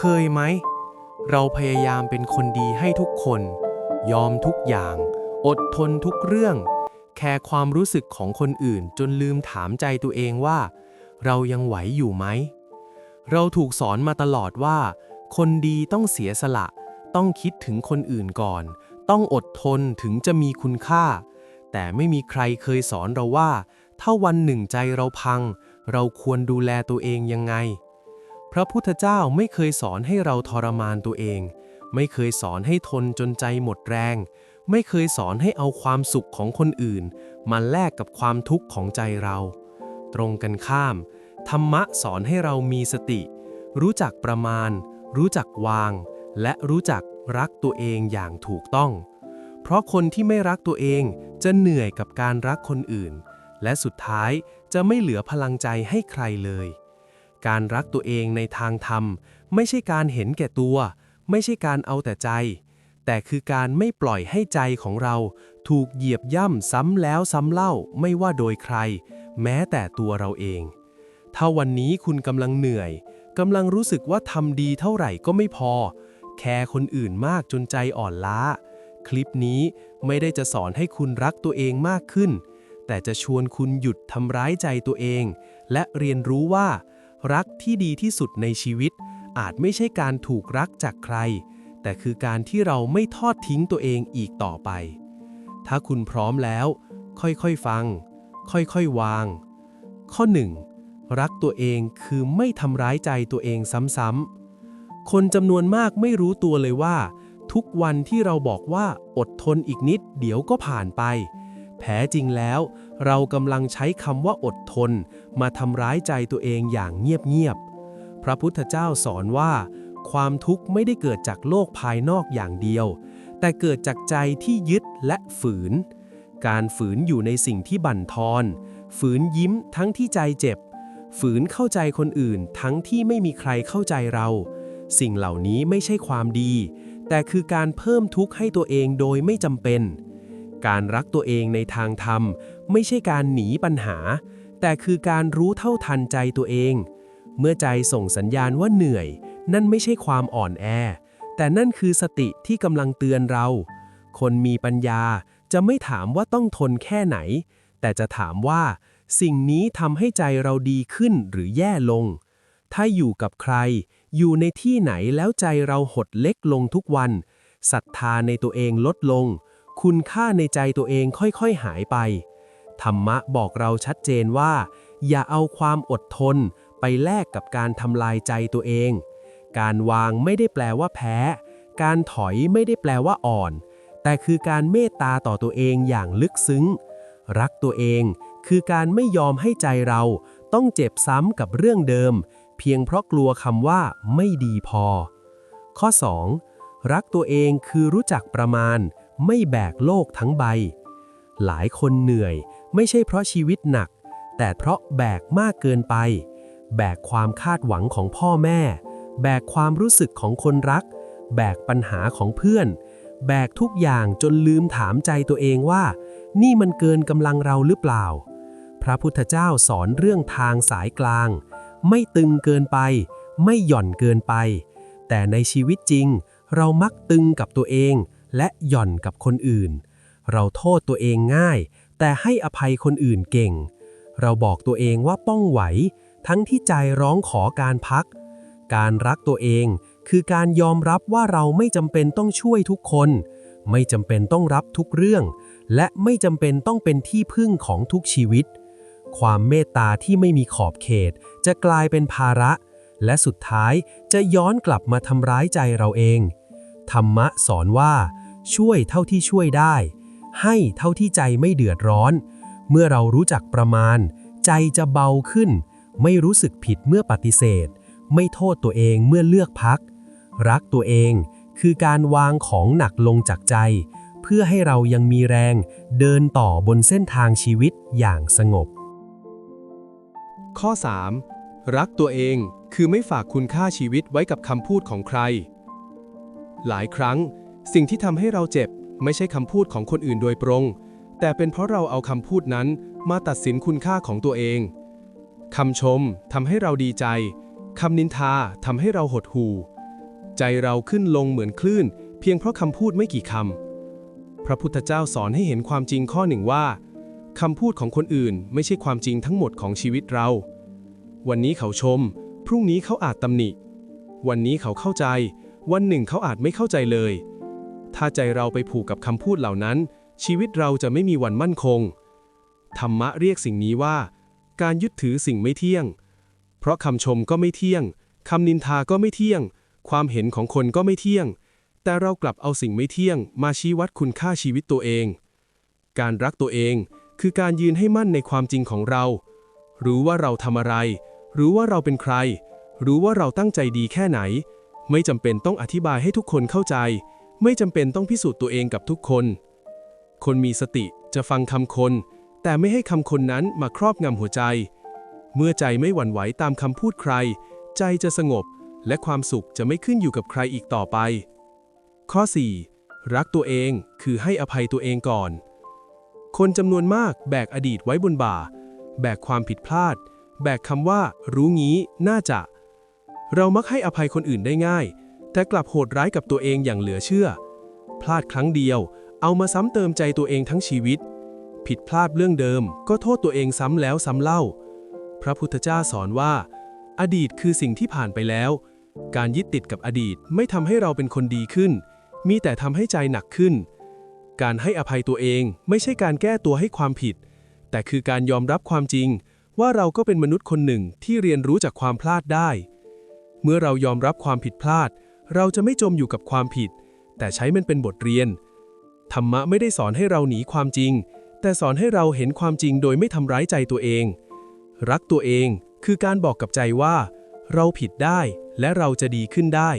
เคยไหม เราพยายามเป็นคนดีให้ทุกคน ยอมทุกอย่าง อดทนทุกเรื่อง แคร์ความรู้สึกของคนอื่นจนลืมถามใจตัวเองว่า เรายังไหวอยู่ไหม เราถูกสอนมาตลอดว่า คนดีต้องเสียสละ ต้องคิดถึงคนอื่นก่อน ต้องอดทนถึงจะมีคุณค่า แต่ไม่มีใครเคยสอนเราว่า ถ้าวันหนึ่งใจเราพัง เราควรดูแลตัวเองยังไง ระพุทธเจ้าไม่เคยสอนให้เราทรมานตัวเอง ไม่เคยสอนให้ทนจนใจหมดแรง ไม่เคยสอนให้เอาความสุขของคนอื่น มาแลกกับความทุกข์ของใจเรา ตรงกันข้าม ธรรมะสอนให้เรามีสติ รู้จักประมาณ รู้จักวาง และรู้จักรักตัวเองอย่างถูกต้อง เพราะคนที่ไม่รักตัวเองจะเหนื่อยกับการรักคนอื่น และสุดท้ายจะไม่เหลือพลังใจให้ใครเลย การรักตัวเองในทางธรรม ไม่ใช่การเห็นแก่ตัว ไม่ใช่การเอาแต่ใจ แต่คือการไม่ปล่อยให้ใจของเรา ถูกเหยียบย่ำซ้ำแล้วซ้ำเล่าไม่ว่าโดยใคร แม้แต่ตัวเราเอง ถ้าวันนี้คุณกำลังเหนื่อยกำลังรู้สึกว่าทำดีเท่าไหร่ก็ไม่พอ แคร์คนอื่นมากจนใจอ่อนล้า คลิปนี้ไม่ได้จะสอนให้คุณรักตัวเองมากขึ้น แต่จะชวนคุณหยุดทำร้ายใจตัวเอง และเรียนรู้ว่า รักที่ดีที่สุดในชีวิต อาจไม่ใช่การถูกรักจากใคร แต่คือการที่เราไม่ทอดทิ้งตัวเองอีกต่อไป ถ้าคุณพร้อมแล้ว ค่อยๆฟัง ค่อยๆวาง ข้อ 1. รักตัวเองคือไม่ทำร้ายใจตัวเองซ้ำๆคนจำนวนมากไม่รู้ตัวเลยว่า ทุกวันที่เราบอกว่าอดทนอีกนิด เดี๋ยวก็ผ่านไปแท้จริงแล้ว เรากำลังใช้คำว่าอดทน มาทำร้ายใจตัวเองอย่างเงียบๆ พระพุทธเจ้าสอนว่า ความทุกข์ไม่ได้เกิดจากโลกภายนอกอย่างเดียว แต่เกิดจากใจที่ยึดและฝืน การฝืนอยู่ในสิ่งที่บั่นทอน ฝืนยิ้มทั้งที่ใจเจ็บ ฝืนเข้าใจคนอื่นทั้งที่ไม่มีใครเข้าใจเรา สิ่งเหล่านี้ไม่ใช่ความดี แต่คือการเพิ่มทุกข์ให้ตัวเองโดยไม่จำเป็น การรักตัวเองในทางธรรม ไม่ใช่การหนีปัญหา แต่คือการรู้เท่าทันใจตัวเอง เมื่อใจส่งสัญญาณว่าเหนื่อย นั่นไม่ใช่ความอ่อนแอ แต่นั่นคือสติที่กำลังเตือนเรา คนมีปัญญาจะไม่ถามว่าต้องทนแค่ไหน แต่จะถามว่า สิ่งนี้ทำให้ใจเราดีขึ้นหรือแย่ลง ถ้าอยู่กับใคร อยู่ในที่ไหนแล้วใจเราหดเล็กลงทุกวันศรัทธาในตัวเองลดลง คุณค่าในใจตัวเองค่อยๆหายไป ธรรมะบอกเราชัดเจนว่า อย่าเอาความอดทนไปแลกกับการทำลายใจตัวเอง การวางไม่ได้แปลว่าแพ้ การถอยไม่ได้แปลว่าอ่อน แต่คือการเมตตาต่อตัวเองอย่างลึกซึ้ง รักตัวเองคือการไม่ยอมให้ใจเราต้องเจ็บซ้ำกับเรื่องเดิม เพียงเพราะกลัวคำว่าไม่ดีพอ ข้อ 2. รักตัวเองคือรู้จักประมาณ ไม่แบกโลกทั้งใบ หลายคนเหนื่อยไม่ใช่เพราะชีวิตหนัก แต่เพราะแบกมากเกินไป แบกความคาดหวังของพ่อแม่ แบกความรู้สึกของคนรัก แบกปัญหาของเพื่อน แบกทุกอย่างจนลืมถามใจตัวเองว่า นี่มันเกินกำลังเราหรือเปล่า พระพุทธเจ้าสอนเรื่องทางสายกลาง ไม่ตึงเกินไป ไม่หย่อนเกินไป แต่ในชีวิตจริง เรามักตึงกับตัวเอง และหย่อนกับคนอื่น เราโทษตัวเองง่าย แต่ให้อภัยคนอื่นเก่ง เราบอกตัวเองว่าป้องไหว ทั้งที่ใจร้องขอการพัก การรักตัวเองคือการยอมรับว่าเราไม่จำเป็นต้องช่วยทุกคน ไม่จำเป็นต้องรับทุกเรื่อง และไม่จำเป็นต้องเป็นที่พึ่งของทุกชีวิต ความเมตตาที่ไม่มีขอบเขต จะกลายเป็นภาระ และสุดท้ายจะย้อนกลับมาทำร้ายใจเราเอง ธรรมะสอนว่า ช่วยเท่าที่ช่วยได้ ให้เท่าที่ใจไม่เดือดร้อน เมื่อเรารู้จักประมาณ ใจจะเบาขึ้น ไม่รู้สึกผิดเมื่อปฏิเสธ ไม่โทษตัวเองเมื่อเลือกพัก รักตัวเองคือการวางของหนักลงจากใจ เพื่อให้เรายังมีแรงเดินต่อบนเส้นทางชีวิตอย่างสงบ ข้อ 3. รักตัวเองคือไม่ฝากคุณค่าชีวิตไว้กับคำพูดของใคร หลายครั้ง สิ่งที่ทำให้เราเจ็บไม่ใช่คำพูดของคนอื่นโดยตรง แต่เป็นเพราะเราเอาคำพูดนั้นมาตัดสินคุณค่าของตัวเองคำชมทำให้เราดีใจคำนินทาทำให้เราหดหู่ ใจเราขึ้นลงเหมือนคลื่น เพียงเพราะคำพูดไม่กี่คำพระพุทธเจ้าสอนให้เห็นความจริงข้อหนึ่งว่าคำพูดของคนอื่นไม่ใช่ความจริงทั้งหมดของชีวิตเรา วันนี้เขาชม พรุ่งนี้เขาอาจตำหนิ วันนี้เขาเข้าใจ วันหนึ่งเขาอาจไม่เข้าใจเลย ถ้าใจเราไปผูกกับคำพูดเหล่านั้น ชีวิตเราจะไม่มีวันมั่นคง ธรรมะเรียกสิ่งนี้ว่า การยึดถือสิ่งไม่เที่ยง เพราะคำชมก็ไม่เที่ยงคำนินทาก็ไม่เที่ยง ความเห็นของคนก็ไม่เที่ยง แต่เรากลับเอาสิ่งไม่เที่ยง มาชี้วัดคุณค่าชีวิตตัวเอง การรักตัวเองคือการยืนให้มั่นในความจริงของเรา รู้ว่าเราทำอะไร รู้ว่าเราเป็นใคร รู้ว่าเราตั้งใจดีแค่ไหน ไม่จำเป็นต้องอธิบายให้ทุกคนเข้าใจ ไม่จำเป็นต้องพิสูจน์ตัวเองกับทุกคน คนมีสติจะฟังคำคน แต่ไม่ให้คำคนนั้นมาครอบงำหัวใจ เมื่อใจไม่หวั่นไหวตามคำพูดใคร ใจจะสงบ และความสุขจะไม่ขึ้นอยู่กับใครอีกต่อไป ข้อ 4. รักตัวเองคือให้อภัยตัวเองก่อน คนจำนวนมากแบกอดีตไว้บนบ่า แบกความผิดพลาด แบกคำว่า รู้งี้ น่าจะ เรามักให้อภัยคนอื่นได้ง่าย แต่กลับโหดร้ายกับตัวเองอย่างเหลือเชื่อ พลาดครั้งเดียว เอามาซ้ำเติมใจตัวเองทั้งชีวิต ผิดพลาดเรื่องเดิม ก็โทษตัวเองซ้ำแล้วซ้ำเล่า พระพุทธเจ้าสอนว่า อดีตคือสิ่งที่ผ่านไปแล้ว การยึดติดกับอดีตไม่ทำให้เราเป็นคนดีขึ้น มีแต่ทำให้ใจหนักขึ้น การให้อภัยตัวเองไม่ใช่การแก้ตัวให้ความผิด แต่คือการยอมรับความจริง ว่าเราก็เป็นมนุษย์คนหนึ่งที่เรียนรู้จากความพลาดได้ เมื่อเรายอมรับความผิดพลาด เราจะไม่จมอยู่กับความผิด แต่ใช้มันเป็นบทเรียน ธรรมะไม่ได้สอนให้เราหนีความจริง แต่สอนให้เราเห็นความจริงโดยไม่ทำร้ายใจตัวเอง รักตัวเองคือการบอกกับใจว่า เราผิดได้และเราจะดีขึ้นได้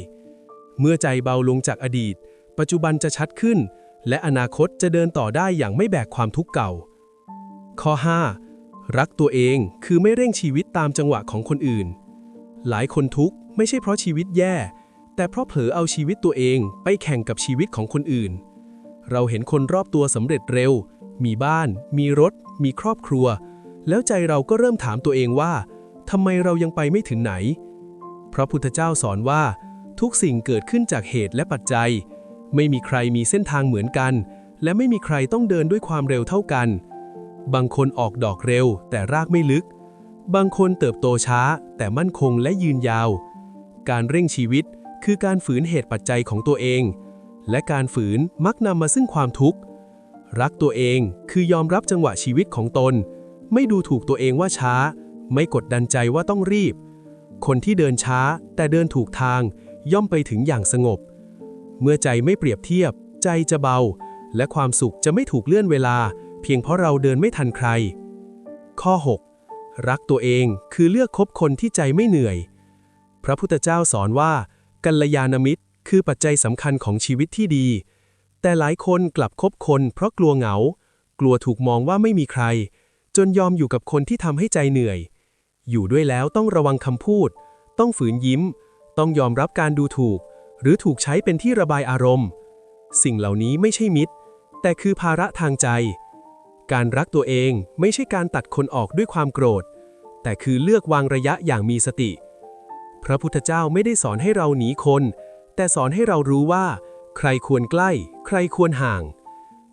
เมื่อใจเบาลงจากอดีต ปัจจุบันจะชัดขึ้น และอนาคตจะเดินต่อได้อย่างไม่แบกความทุกข์เก่า ข้อ 5. รักตัวเองคือไม่เร่งชีวิตตามจังหวะของคนอื่น หลายคนทุกข์ไม่ใช่เพราะชีวิตแย่ แต่เพราะเผลอเอาชีวิตตัวเองไปแข่งกับชีวิตของคนอื่น เราเห็นคนรอบตัวสำเร็จเร็ว มีบ้าน มีรถ มีครอบครัว แล้วใจเราก็เริ่มถามตัวเองว่าทำไมเรายังไปไม่ถึงไหน พระพุทธเจ้าสอนว่า ทุกสิ่งเกิดขึ้นจากเหตุและปัจจัย ไม่มีใครมีเส้นทางเหมือนกัน และไม่มีใครต้องเดินด้วยความเร็วเท่ากัน บางคนออกดอกเร็ว แต่รากไม่ลึก บางคนเติบโตช้า แต่มั่นคงและยืนยาว การเร่งชีวิต คือการฝืนเหตุปัจจัยของตัวเอง และการฝืนมักนำมาซึ่งความทุกข์ รักตัวเองคือยอมรับจังหวะชีวิตของตน ไม่ดูถูกตัวเองว่าช้า ไม่กดดันใจว่าต้องรีบ คนที่เดินช้าแต่เดินถูกทางย่อมไปถึงอย่างสงบ เมื่อใจไม่เปรียบเทียบ ใจจะเบา และความสุขจะไม่ถูกเลื่อนเวลา เพียงเพราะเราเดินไม่ทันใคร ข้อ 6. รักตัวเองคือเลือกคบคนที่ใจไม่เหนื่อย พระพุทธเจ้าสอนว่า กัลยาณมิตร คือปัจจัยสำคัญของชีวิตที่ดี แต่หลายคนกลับคบคน เพราะกลัวเหงา กลัวถูกมองว่าไม่มีใคร จนยอมอยู่กับคนที่ทำให้ใจเหนื่อย อยู่ด้วยแล้วต้องระวังคำพูด ต้องฝืนยิ้ม ต้องยอมรับการดูถูก หรือถูกใช้เป็นที่ระบายอารมณ์ สิ่งเหล่านี้ไม่ใช่มิตร แต่คือภาระทางใจ การรักตัวเองไม่ใช่การตัดคนออกด้วยความโกรธ แต่คือเลือกวางระยะอย่างมีสติ พระพุทธเจ้าไม่ได้สอนให้เราหนีคน แต่สอนให้เรารู้ว่า ใครควรใกล้ ใครควรห่าง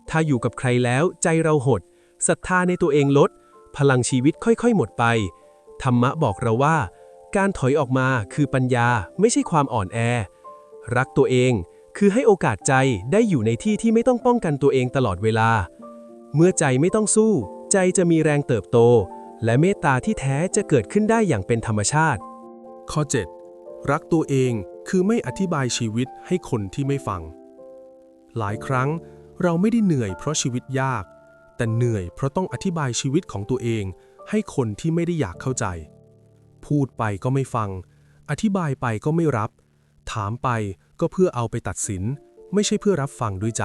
ถ้าอยู่กับใครแล้วใจเราหดศรัทธาในตัวเองลด พลังชีวิตค่อยๆ หมดไป ธรรมะบอกเราว่า การถอยออกมาคือปัญญาไม่ใช่ความอ่อนแอ รักตัวเองคือให้โอกาสใจได้อยู่ในที่ที่ไม่ต้องป้องกันตัวเองตลอดเวลา เมื่อใจไม่ต้องสู้ ใจจะมีแรงเติบโต และเมตตาที่แท้จะเกิดขึ้นได้อย่างเป็นธรรมชาติ ข้อ 7. รักตัวเองคือไม่อธิบายชีวิตให้คนที่ไม่ฟัง หลายครั้งเราไม่ได้เหนื่อยเพราะชีวิตยาก แต่เหนื่อยเพราะต้องอธิบายชีวิตของตัวเอง ให้คนที่ไม่ได้อยากเข้าใจ พูดไปก็ไม่ฟัง อธิบายไปก็ไม่รับ ถามไปก็เพื่อเอาไปตัดสิน ไม่ใช่เพื่อรับฟังด้วยใจ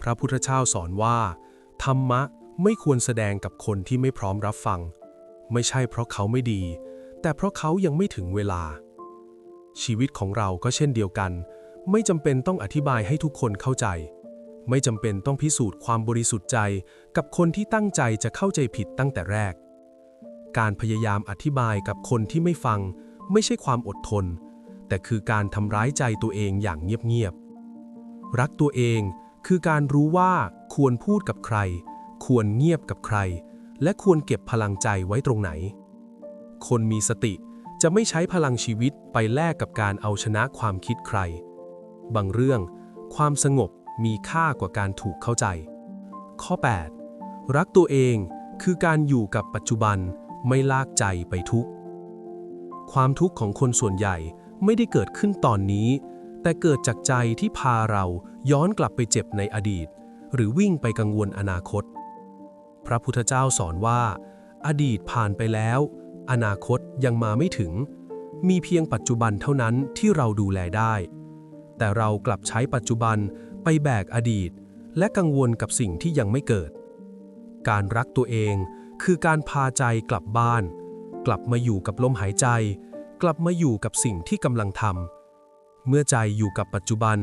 พระพุทธเจ้าสอนว่า ธรรมะไม่ควรแสดงกับคนที่ไม่พร้อมรับฟัง ไม่ใช่เพราะเขาไม่ดี แต่เพราะเขายังไม่ถึงเวลา ชีวิตของเราก็เช่นเดียวกัน ไม่จำเป็นต้องอธิบายให้ทุกคนเข้าใจ ไม่จำเป็นต้องพิสูจน์ความบริสุทธิ์ใจกับคนที่ตั้งใจจะเข้าใจผิดตั้งแต่แรก การพยายามอธิบายกับคนที่ไม่ฟัง ไม่ใช่ความอดทน แต่คือการทำร้ายใจตัวเองอย่างเงียบๆรักตัวเองคือการรู้ว่าควรพูดกับใคร ควรเงียบกับใคร และควรเก็บพลังใจไว้ตรงไหน คนมีสติ จะไม่ใช้พลังชีวิตไปแลกกับการเอาชนะความคิดใคร บางเรื่อง ความสงบมีค่ากว่าการถูกเข้าใจ ข้อ 8 รักตัวเองคือการอยู่กับปัจจุบันไม่ลากใจไปทุกข์ความทุกข์ของคนส่วนใหญ่ไม่ได้เกิดขึ้นตอนนี้ แต่เกิดจากใจที่พาเราย้อนกลับไปเจ็บในอดีต หรือวิ่งไปกังวลอนาคต พระพุทธเจ้าสอนว่า อดีตผ่านไปแล้ว อนาคตยังมาไม่ถึง มีเพียงปัจจุบันเท่านั้นที่เราดูแลได้ แต่เรากลับใช้ปัจจุบันไปแบกอดีต และกังวลกับสิ่งที่ยังไม่เกิด การรักตัวเองคือการพาใจกลับบ้าน กลับมาอยู่กับลมหายใจ กลับมาอยู่กับสิ่งที่กำลังทำเมื่อใจอยู่กับปัจจุบัน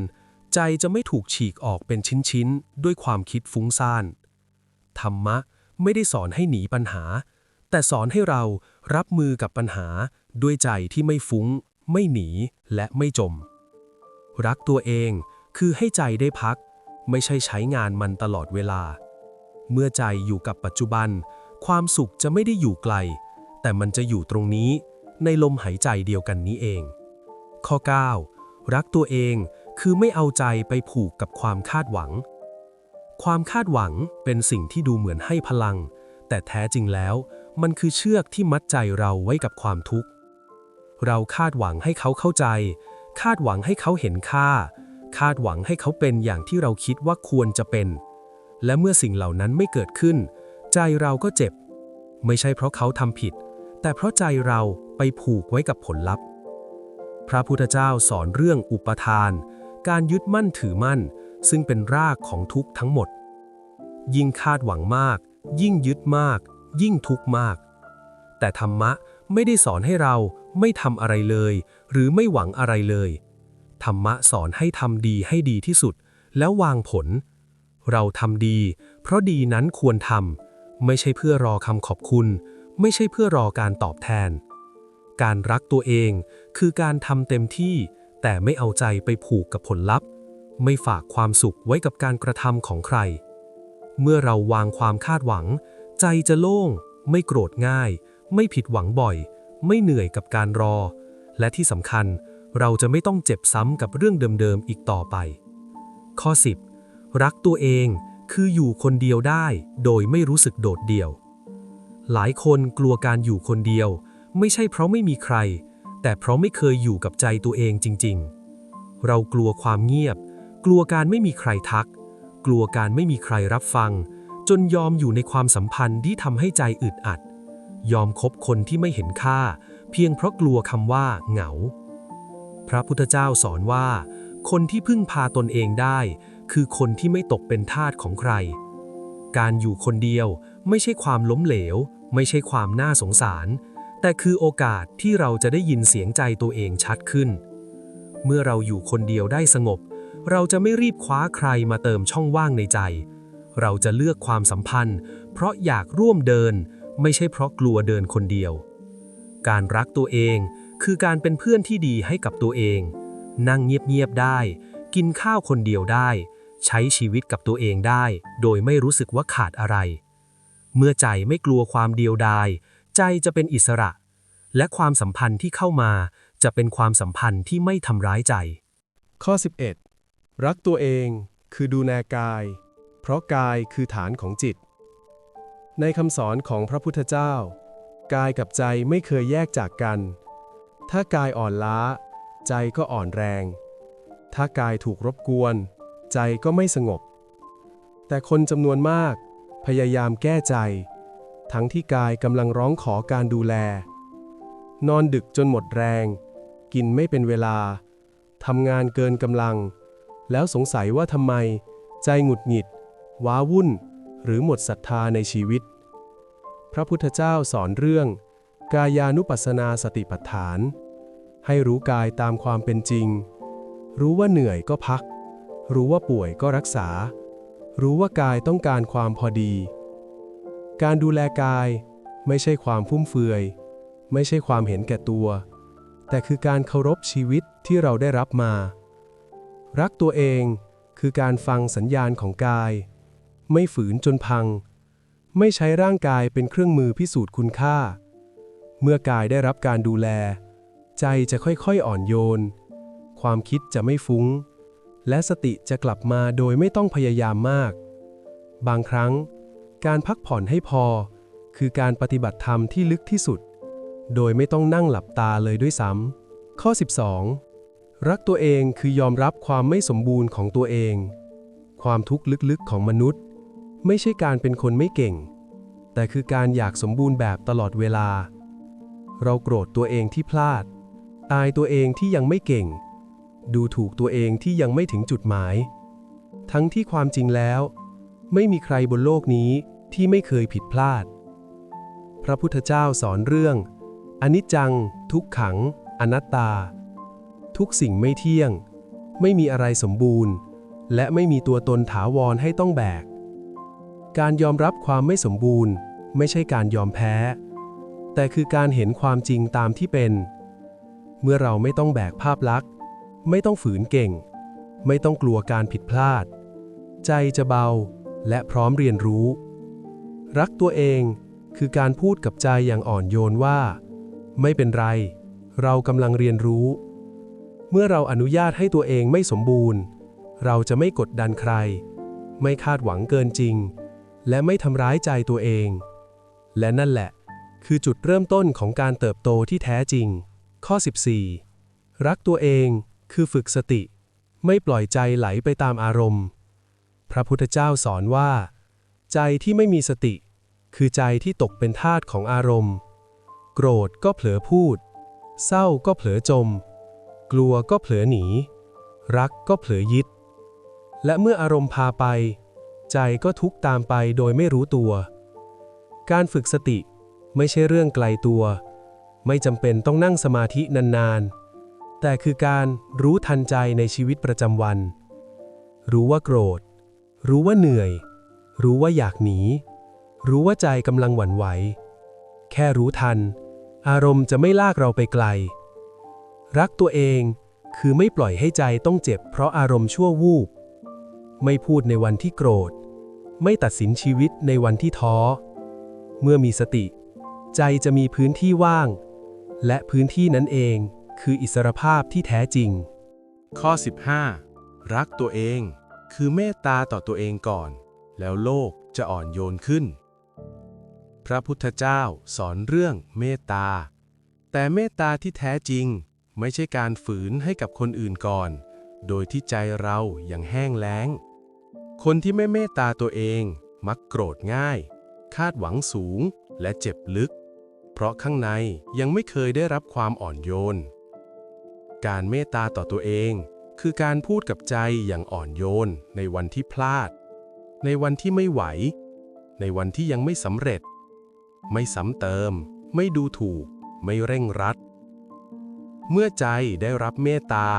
ใจจะไม่ถูกฉีกออกเป็นชิ้นๆด้วยความคิดฟุ้งซ่านธรรมะไม่ได้สอนให้หนีปัญหา แต่สอนให้เรารับมือกับปัญหาด้วยใจที่ไม่ฟุ้ง ไม่หนีและไม่จม รักตัวเองคือให้ใจได้พัก ไม่ใช่ใช้งานมันตลอดเวลา เมื่อใจอยู่กับปัจจุบัน ความสุขจะไม่ได้อยู่ไกล แต่มันจะอยู่ตรงนี้ ในลมหายใจเดียวกันนี้เอง ข้อ 9 รักตัวเองคือไม่เอาใจไปผูกกับความคาดหวัง ความคาดหวังเป็นสิ่งที่ดูเหมือนให้พลัง แต่แท้จริงแล้ว มันคือเชือกที่มัดใจเราไว้กับความทุกข์ เราคาดหวังให้เขาเข้าใจ คาดหวังให้เขาเห็นค่า คาดหวังให้เขาเป็นอย่างที่เราคิดว่าควรจะเป็น และเมื่อสิ่งเหล่านั้นไม่เกิดขึ้น ใจเราก็เจ็บ ไม่ใช่เพราะเขาทำผิด แต่เพราะใจเราไปผูกไว้กับผลลัพธ์ พระพุทธเจ้าสอนเรื่องอุปทาน การยึดมั่นถือมั่น ซึ่งเป็นรากของทุกข์ทั้งหมด ยิ่งคาดหวังมาก ยิ่งยึดมาก ยิ่งทุกข์มาก แต่ธรรมะไม่ได้สอนให้เราไม่ทำอะไรเลย หรือไม่หวังอะไรเลย ธรรมะสอนให้ทำดีให้ดีที่สุด แล้ววางผล เราทำดี เพราะดีนั้นควรทำไม่ใช่เพื่อรอคำขอบคุณ ไม่ใช่เพื่อรอการตอบแทน การรักตัวเองคือการทำเต็มที่ แต่ไม่เอาใจไปผูกกับผลลัพธ์ ไม่ฝากความสุขไว้กับการกระทำของใคร เมื่อเราวางความคาดหวัง ใจจะโล่ง ไม่โกรธง่าย ไม่ผิดหวังบ่อย ไม่เหนื่อยกับการรอ และที่สำคัญเราจะไม่ต้องเจ็บซ้ำกับเรื่องเดิมๆอีกต่อไป ข้อ 10 รักตัวเองคืออยู่คนเดียวได้โดยไม่รู้สึกโดดเดี่ยว หลายคนกลัวการอยู่คนเดียว ไม่ใช่เพราะไม่มีใคร แต่เพราะไม่เคยอยู่กับใจตัวเองจริง ๆ เรากลัวความเงียบ กลัวการไม่มีใครทัก กลัวการไม่มีใครรับฟัง จนยอมอยู่ในความสัมพันธ์ที่ทำให้ใจอึดอัด ยอมคบคนที่ไม่เห็นค่า เพียงเพราะกลัวคำว่า เหงา พระพุทธเจ้าสอนว่า คนที่พึ่งพาตนเองได้ คือคนที่ไม่ตกเป็นทาสของใคร การอยู่คนเดียวไม่ใช่ความล้มเหลว ไม่ใช่ความน่าสงสาร แต่คือโอกาสที่เราจะได้ยินเสียงใจตัวเองชัดขึ้น เมื่อเราอยู่คนเดียวได้สงบ เราจะไม่รีบคว้าใครมาเติมช่องว่างในใจ เราจะเลือกความสัมพันธ์ เพราะอยากร่วมเดิน ไม่ใช่เพราะกลัวเดินคนเดียว การรักตัวเองคือการเป็นเพื่อนที่ดีให้กับตัวเอง นั่งเงียบๆได้ กินข้าวคนเดียวได้ ใช้ชีวิตกับตัวเองได้ โดยไม่รู้สึกว่าขาดอะไร เมื่อใจไม่กลัวความเดียวดาย ใจจะเป็นอิสระ และความสัมพันธ์ที่เข้ามาจะเป็นความสัมพันธ์ที่ไม่ทำร้ายใจ ข้อ 11 รักตัวเองคือดูแลกาย เพราะกายคือฐานของจิต ในคำสอนของพระพุทธเจ้า กายกับใจไม่เคยแยกจากกัน ถ้ากายอ่อนล้า ใจก็อ่อนแรง ถ้ากายถูกรบกวน ใจก็ไม่สงบ แต่คนจำนวนมาก พยายามแก้ใจ ทั้งที่กายกำลังร้องขอการดูแล นอนดึกจนหมดแรง กินไม่เป็นเวลาทำงานเกินกำลัง แล้วสงสัยว่าทำไม ใจหงุดหงิด ว้าวุ่น หรือหมดศรัทธาในชีวิต พระพุทธเจ้าสอนเรื่อง กายานุปัสสนาสติปัฏฐาน ให้รู้กายตามความเป็นจริง รู้ว่าเหนื่อยก็พัก รู้ว่าป่วยก็รักษา รู้ว่ากายต้องการความพอดี การดูแลกายไม่ใช่ความฟุ่มเฟือย ไม่ใช่ความเห็นแก่ตัว แต่คือการเคารพชีวิตที่เราได้รับมา รักตัวเองคือการฟังสัญญาณของกาย ไม่ฝืนจนพัง ไม่ใช้ร่างกายเป็นเครื่องมือพิสูจน์คุณค่า เมื่อกายได้รับการดูแล ใจจะค่อยๆอ่อนโยน ความคิดจะไม่ฟุ้ง และสติจะกลับมาโดยไม่ต้องพยายามมาก บางครั้ง การพักผ่อนให้พอ คือการปฏิบัติธรรมที่ลึกที่สุด โดยไม่ต้องนั่งหลับตาเลยด้วยซ้ำข้อ 12 รักตัวเองคือยอมรับความไม่สมบูรณ์ของตัวเองความทุกข์ลึกๆของมนุษย์ ไม่ใช่การเป็นคนไม่เก่ง แต่คือการอยากสมบูรณ์แบบตลอดเวลา เราโกรธตัวเองที่พลาด อายตัวเองที่ยังไม่เก่ง ดูถูกตัวเองที่ยังไม่ถึงจุดหมาย ทั้งที่ความจริงแล้ว ไม่มีใครบนโลกนี้ที่ไม่เคยผิดพลาด พระพุทธเจ้าสอนเรื่อง อนิจจัง ทุกขัง อนัตตา ทุกสิ่งไม่เที่ยง ไม่มีอะไรสมบูรณ์ และไม่มีตัวตนถาวรให้ต้องแบก การยอมรับความไม่สมบูรณ์ ไม่ใช่การยอมแพ้ แต่คือการเห็นความจริงตามที่เป็น เมื่อเราไม่ต้องแบกภาพลักษณ์ ไม่ต้องฝืนเก่ง ไม่ต้องกลัวการผิดพลาด ใจจะเบาและพร้อมเรียนรู้ รักตัวเองคือการพูดกับใจอย่างอ่อนโยนว่า ไม่เป็นไร เรากำลังเรียนรู้ เมื่อเราอนุญาตให้ตัวเองไม่สมบูรณ์ เราจะไม่กดดันใคร ไม่คาดหวังเกินจริง และไม่ทำร้ายใจตัวเอง และนั่นแหละ คือจุดเริ่มต้นของการเติบโตที่แท้จริง ข้อ 14 รักตัวเองคือฝึกสติ ไม่ปล่อยใจไหลไปตามอารมณ์ พระพุทธเจ้าสอนว่า ใจที่ไม่มีสติ คือใจที่ตกเป็นทาสของอารมณ์ โกรธก็เผลอพูด เศร้าก็เผลอจม กลัวก็เผลอหนี รักก็เผลอยึดและเมื่ออารมณ์พาไป ใจก็ทุกตามไปโดยไม่รู้ตัว การฝึกสติไม่ใช่เรื่องไกลตัว ไม่จำเป็นต้องนั่งสมาธินานๆ แต่คือการรู้ทันใจในชีวิตประจำวัน รู้ว่าโกรธ รู้ว่าเหนื่อย รู้ว่าอยากหนี รู้ว่าใจกำลังหวั่นไหว แค่รู้ทัน อารมณ์จะไม่ลากเราไปไกล รักตัวเองคือไม่ปล่อยให้ใจต้องเจ็บเพราะอารมณ์ชั่ววูบ ไม่พูดในวันที่โกรธ ไม่ตัดสินชีวิตในวันที่ท้อ เมื่อมีสติ ใจจะมีพื้นที่ว่าง และพื้นที่นั้นเองคืออิสรภาพที่แท้จริง ข้อ 15 รักตัวเอง คือเมตตาต่อตัวเองก่อน แล้วโลกจะอ่อนโยนขึ้น พระพุทธเจ้าสอนเรื่องเมตตา แต่เมตตาที่แท้จริงไม่ใช่การฝืนให้กับคนอื่นก่อน โดยที่ใจเรายังแห้งแล้ง คนที่ไม่เมตตาตัวเองมักโกรธง่าย คาดหวังสูงและเจ็บลึก เพราะข้างในยังไม่เคยได้รับความอ่อนโยน การเมตตาต่อตัวเอง คือการพูดกับใจอย่างอ่อนโยนในวันที่พลาด ในวันที่ไม่ไหว ในวันที่ยังไม่สำเร็จ ไม่ซ้ำเติม ไม่ดูถูก ไม่เร่งรัด เมื่อใจได้รับเมตตา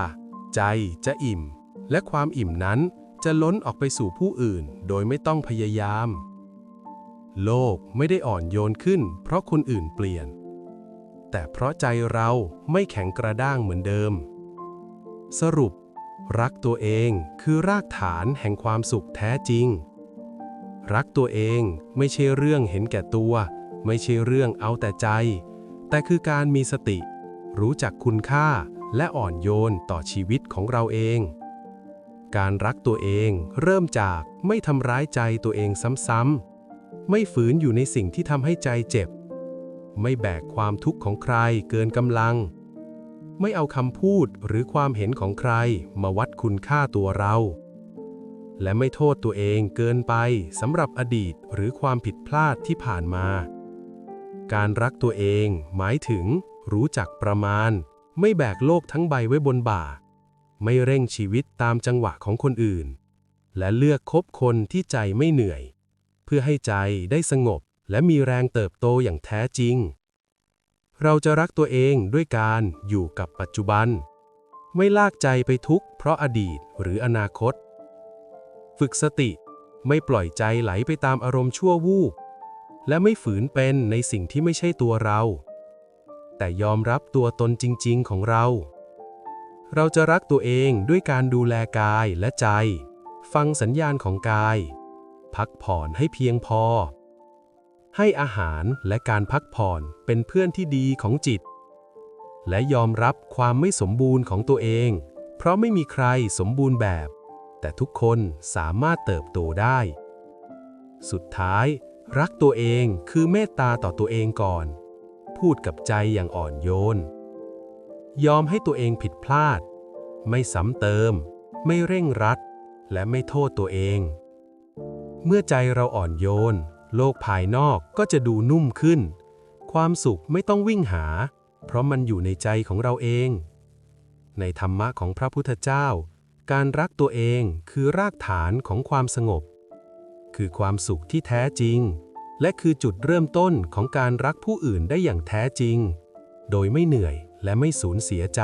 ใจจะอิ่ม และความอิ่มนั้น จะล้นออกไปสู่ผู้อื่นโดยไม่ต้องพยายาม โลกไม่ได้อ่อนโยนขึ้น เพราะคนอื่นเปลี่ยน แต่เพราะใจเราไม่แข็งกระด้างเหมือนเดิม สรุป รักตัวเองคือรากฐานแห่งความสุขแท้จริง รักตัวเองไม่ใช่เรื่องเห็นแก่ตัว ไม่ใช่เรื่องเอาแต่ใจ แต่คือการมีสติ รู้จักคุณค่าและอ่อนโยนต่อชีวิตของเราเอง การรักตัวเองเริ่มจากไม่ทำร้ายใจตัวเองซ้ำๆ ไม่ฝืนอยู่ในสิ่งที่ทำให้ใจเจ็บ ไม่แบกความทุกข์ของใครเกินกำลัง ไม่เอาคำพูดหรือความเห็นของใครมาวัดคุณค่าตัวเรา และไม่โทษตัวเองเกินไปสำหรับอดีตหรือความผิดพลาดที่ผ่านมา การรักตัวเองหมายถึงรู้จักประมาณ ไม่แบกโลกทั้งใบไว้บนบ่า ไม่เร่งชีวิตตามจังหวะของคนอื่น และเลือกคบคนที่ใจไม่เหนื่อย เพื่อให้ใจได้สงบและมีแรงเติบโตอย่างแท้จริง เราจะรักตัวเองด้วยการอยู่กับปัจจุบัน ไม่ลากใจไปทุกข์เพราะอดีตหรืออนาคต ฝึกสติไม่ปล่อยใจไหลไปตามอารมณ์ชั่ววูบและไม่ฝืนเป็นในสิ่งที่ไม่ใช่ตัวเรา แต่ยอมรับตัวตนจริง ๆ ของเรา เราจะรักตัวเองด้วยการดูแลกายและใจ ฟังสัญญาณของกาย พักผ่อนให้เพียงพอ ให้อาหารและการพักผ่อนเป็นเพื่อนที่ดีของจิต และยอมรับความไม่สมบูรณ์ของตัวเอง เพราะไม่มีใครสมบูรณ์แบบ แต่ทุกคนสามารถเติบโตได้ สุดท้าย รักตัวเองคือเมตตาต่อตัวเองก่อน พูดกับใจอย่างอ่อนโยน ยอมให้ตัวเองผิดพลาด ไม่ซ้ำเติม ไม่เร่งรัด และไม่โทษตัวเอง เมื่อใจเราอ่อนโยน โลกภายนอกก็จะดูนุ่มขึ้น ความสุขไม่ต้องวิ่งหา เพราะมันอยู่ในใจของเราเอง ในธรรมะของพระพุทธเจ้า การรักตัวเองคือรากฐานของความสงบ คือความสุขที่แท้จริง และคือจุดเริ่มต้นของการรักผู้อื่นได้อย่างแท้จริง โดยไม่เหนื่อย และไม่สูญเสียใจ